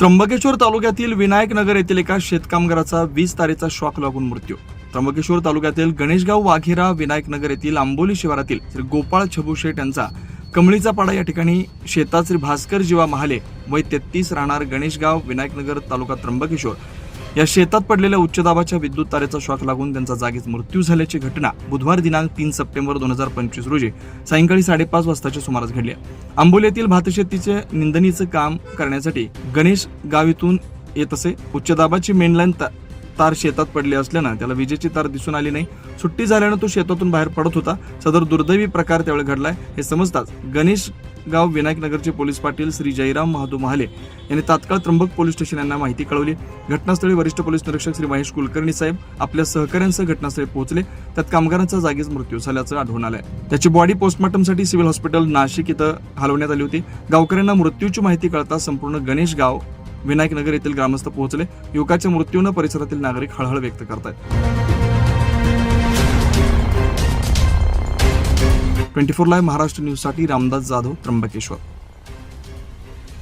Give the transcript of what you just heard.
त्र्यंबकेश्वर तालुक्यातील विनायक नगर येथील एका शेतकामगाराचा वीस तारेचा शॉक लागून मृत्यू. त्र्यंबकेश्वर तालुक्यातील गणेशगाव वाघेरा विनायक नगर येथील आंबोली शिवारातील श्री गोपाळ छबूशेठ यांचा कमळीचा पाडा या ठिकाणी शेतात श्री भास्कर जीवा महाले वय तेहतीस राहणार गणेशगाव विनायकनगर तालुका त्र्यंबकेश्वर. या शेतात पडलेल्या उच्च दाबाच्या विद्युत तारेचा शॉक लागून त्यांचा जागीच मृत्यू झाल्याची घटना बुधवार दिनांक तीन सप्टेंबर दोन हजार पंचवीस रोजी सायंकाळी साडेपाच वाजताच्या सुमारास घडली आंबोलीतील भातशेतीचे निंदणीचं काम करण्यासाठी गणेश गावीतून येत असे. उच्च दाबाची मेनलाईन ता- तार शेतात पडली असल्यानं त्याला विजेची तार दिसून आली नाही. सुट्टी झाल्यानं तो शेतातून बाहेर पडत होता. सदर दुर्दैवी प्रकार त्यावेळी घडलाय. हे समजताच गणेश गाव विनायकनगरचे पोलीस पाटील श्री जयराम महादू महाले यांनी तात्काळ त्र्यंबक पोलीस स्टेशन यांना माहिती कळवली. घटनास्थळी वरिष्ठ पोलीस निरीक्षक श्री महेश कुलकर्णी साहेब आपल्या सहकाऱ्यांसह घटनास्थळी पोहोचले. त्यात कामगारांचा जागीच मृत्यू झाल्याचं आढळून आलंय. त्याची बॉडी पोस्टमॉर्टमसाठी सिव्हिल हॉस्पिटल नाशिक इथं हलवण्यात आली होती. गावकऱ्यांना मृत्यूची माहिती कळता संपूर्ण गणेश गाव विनायकनगर येथील ग्रामस्थ पोहोचले. युवकाच्या मृत्यूनं परिसरातील नागरिक हळहळ व्यक्त करतायत. ट्वेंटी फोर लाईव्ह महाराष्ट्र न्यूजसाठी रामदास जाधव त्र्यंबकेश्वर.